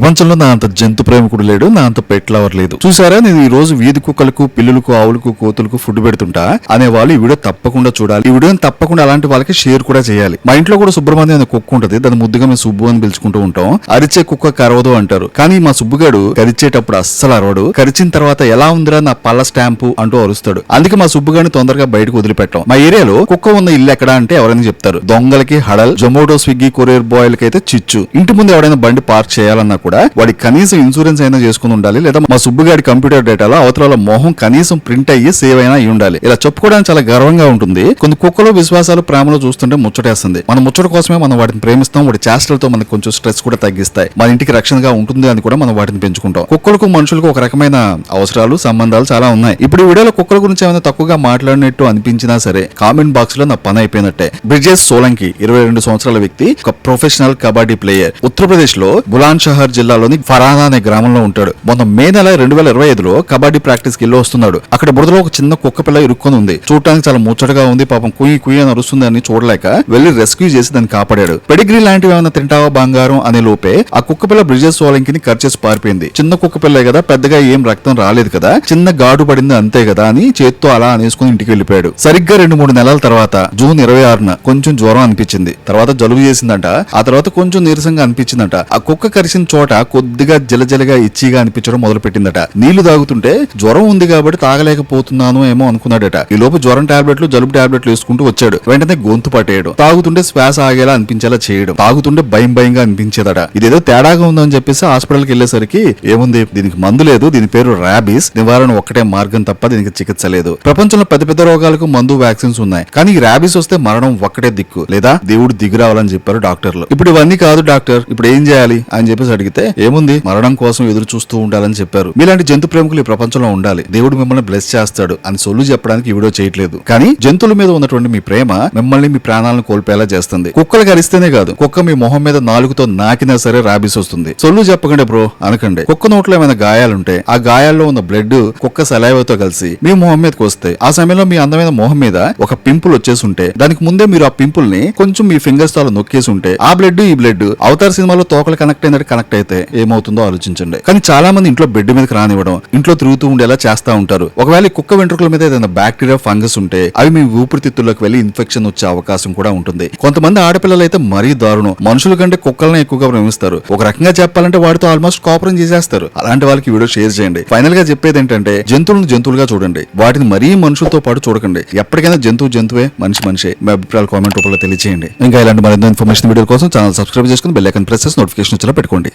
ప్రపంచంలో నా అంత జంతు ప్రేమికుడు లేడు నా అంత పెట్ లవర్ లేదు. చూసారా నేను ఈ రోజు వీధి కుక్కలకు పిల్లులకు ఆవులకు కోతులకు ఫుడ్ పెడుతుంటా అనే వాళ్ళు ఈ వీడియో తప్పకుండా చూడాలి. ఈ వీడియోని తప్పకుండా అలాంటి వాళ్ళకి షేర్ కూడా చేయాలి. మా ఇంట్లో కూడా సుబ్రహ్మణ్యం అనే కుక్క ఉంటది. దాని ముద్దుగా మేము సుబ్బు అని పిలుచుకుంటూ ఉంటాం. అరిచే కుక్క కరవదు అంటారు. కానీ మా సుబ్బుగాడు కరిచేటప్పుడు అస్సలు అరవడు. కరిచిన తర్వాత ఎలా ఉందిరా నా పళ్ళ స్టాంపు అంటూ అరుస్తాడు. అందుకే మా సుబ్బుగాడిని తొందరగా బయటకు వదిలిపెట్టాం. మా ఏరియాలో కుక్క ఉన్న ఇల్లు ఎక్కడ అంటే ఎవరైనా చెప్తారు. దొంగలకి హడల్ జొమాటో స్విగ్గీ కొరియర్ బాయ్లకి అయితే చిచ్చు. ఇంటి ముందు ఎవరైనా బండి పార్క్ చేయాలన్నా కూడా వాడి కనీసం ఇన్సూరెన్స్ అయినా చేసుకుని ఉండాలి లేదా మా సుబ్బుగాడి కంప్యూటర్ డేటాలో అవతల మొహం కనీసం ప్రింట్ అయ్యి సేవ్ అయినా అయి ఉండాలి. ఇలా చెప్పుకోవడానికి చాలా గర్వంగా ఉంటుంది. కొన్ని కుక్కలు విశ్వాసాలు ప్రేమలో చూస్తుంటే ముచ్చటేస్తుంది. మన ముచ్చట కోసమే మనం వాటిని ప్రేమిస్తాం వాటి చేష్టలతో మనకు కొంచెం స్ట్రెస్ కూడా తగ్గిస్తాయి. మన ఇంటికి రక్షణగా ఉంటుంది అని కూడా మనం వాటిని పెంచుకుంటాం. కుక్కలకు మనుషులకు ఒక రకమైన అవసరాలు సంబంధాలు చాలా ఉన్నాయి. ఇప్పుడు ఈ వీడియోలో కుక్కల గురించి ఏమైనా తక్కువగా మాట్లాడినట్టు అనిపించినా సరే కామెంట్ బాక్స్లో నా పని అయిపోయినట్టే. బ్రిజేష్ సోలంకి ఇరవై రెండు సంవత్సరాల వ్యక్తి ఒక ప్రొఫెషనల్ కబడ్డీ ప్లేయర్ ఉత్తరప్రదేశ్లో బులాన్ షహర్ జిల్లాలోని ఫరానా అనే గ్రామంలో ఉంటాడు. మొన్న మే నెల రెండు వేల ఇరవై ఐదులో కబడ్డీ ప్రాక్టీస్కి వెళ్ళి వస్తున్నాడు. అక్కడ బురదలో ఒక చిన్న కుక్క పిల్ల ఇరుక్కొని ఉంది. చూడటానికి చాలా ముచ్చటగా ఉంది. పాపం కుయ్యి కుయ్యి అని అరుస్తుంది అని చూడలేక వెళ్ళి రెస్క్యూ చేసి దాన్ని కాపాడాడు. పెడిగ్రీ లాంటివి ఏమైనా తింటావా బంగారం అనే లోపే ఆ కుక్క పిల్ల బ్రిజేష్ సోలంకిని కర్చేసి పారిపోయింది. చిన్న కుక్క పిల్లే కదా పెద్దగా ఏం రక్తం రాలేదు కదా చిన్న గాడు పడింది అంతే కదా అని చేత్తో అలా అనేసుకుని ఇంటికి వెళ్ళిపోయాడు. సరిగ్గా రెండు మూడు నెలల తర్వాత జూన్ ఇరవై ఆరున కొంచెం జ్వరం అనిపించింది. తర్వాత జలుబు చేసిందంట. ఆ తర్వాత కొంచెం నీరసంగా అనిపించిందంట. ఆ కుక్క కరిసిన చోట కొద్దిగా జలజలగా ఇచ్చిగా అనిపించడం మొదలు పెట్టిందట నీళ్ళు తాగుతుంటే జ్వరం ఉంది కాబట్టి తాగలేకపోతున్నాను ఏమో అనుకున్నాడట. ఈ లోపు జ్వరం టాబ్లెట్లు జలుబు టాబ్లెట్లు వేసుకుంటూ వచ్చాడు. వెంటనే గొంతు పట్టేయడం. తాగుతుంటే శ్వాస ఆగేలా అనిపించేలా చేయడం. తాగుతుంటే భయం భయంగా అనిపించేదట. ఇదేదో తేడాగా ఉందని చెప్పేసి హాస్పిటల్కి వెళ్ళేసరికి ఏముంది? దీనికి మందు లేదు. దీని పేరు ర్యాబీస్. నివారణ ఒక్కటే మార్గం తప్ప దీనికి చికిత్స లేదు. ప్రపంచంలో పెద్ద పెద్ద రోగాలకు మందు వ్యాక్సిన్స్ ఉన్నాయి. కానీ ర్యాబీస్ వస్తే మరణం ఒక్కటే దిక్కు. లేదా దేవుడు దిగురావాలని చెప్పారు డాక్టర్లు. ఇప్పుడు ఇవన్నీ కాదు డాక్టర్. ఇప్పుడు ఏం చేయాలి? అని చెప్పేసి అడిగితే ఏముంది? మరణం కోసం ఎదురు చూస్తూ ఉండాలని చెప్పారు. మీలాంటి జంతు ప్రేమికులు ఈ ప్రపంచంలో ఉండాలి. దేవుడు మిమ్మల్ని బ్లెస్ చేస్తాడు అని సొల్లు చెప్పడానికి ఈ వీడియో చేయట్లేదు. కానీ జంతువుల మీద ఉన్నటువంటి మీ ప్రేమ మిమ్మల్ని మీ ప్రాణాలను కోల్పోయేలా చేస్తుంది. కుక్కలు కరిస్తేనే కాదు కుక్క మీ మొహం మీద నాలుగుతో నాకినా సరే రాబీస్ వస్తుంది. సొల్లు చెప్పకండి బ్రో అనకండి. కుక్క నోట్లో ఏమైనా గాయాలుంటే ఆ గాయాల్లో ఉన్న బ్లడ్ కుక్క సలైవతో కలిసి మీ మొహం మీదకి వస్తాయి. ఆ సమయంలో మీ అందమైన మొహం మీద ఒక పింపుల్ వచ్చేసి ఉంటే దానికి ముందే మీరు ఆ పింపుల్ని కొంచెం మీ ఫింగర్స్తో నొక్కేసి ఉంటే ఆ బ్లడ్ ఈ బ్లడ్ అవతార సినిమాలో తోకలు కనెక్ట్ అయినట్టు కనెక్ట్ అయితే ఏమవుతుందో ఆలోచించండి. కానీ చాలా మంది ఇంట్లో బెడ్ మీదకి రానివ్వడం ఇంట్లో తిరుగుతూ ఉండేలా చేస్తా ఉంటారు. ఒకవేళ కుక్క వెంట్రుకల మీద ఏదైనా బ్యాక్టీరియా ఫంగస్ ఉంటే అవి మీ ఊపిరితిత్తుల్లోకి వెళ్ళి ఇన్ఫెక్షన్ వచ్చే అవకాశం కూడా ఉంటుంది. కొంతమంది ఆడపిల్లలు అయితే మరీ దారుణం. మనుషుల కంటే కుక్కలనే ఎక్కువగా ప్రేమిస్తారు. ఒక రకంగా చెప్పాలంటే వాటితో ఆల్మోస్ట్ కాపురం చేసేస్తారు. అలాంటి వాళ్ళకి వీడియో షేర్ చేయండి. ఫైనల్గా చెప్పేది ఏంటంటే జంతువులను జంతువులుగా చూడండి. వాటిని మరీ మనుషులతో పాటు చూడకండి. ఎప్పటికైనా జంతువు జంతువే మనిషి మనిషే. మీ అభిప్రాయాలు కామెంట్ రూపంలో తెలియజేయండి ఇంకా ఇలాంటి మరింత ఇన్ఫర్మేషన్ వీడియో కోసం ఛానల్ సబ్స్క్రైబ్ చేసుకుని బెల్ ఐకన్ ప్రెస్ చేసి నోటిఫికేషన్ వచ్చేలా పెట్టుకోండి.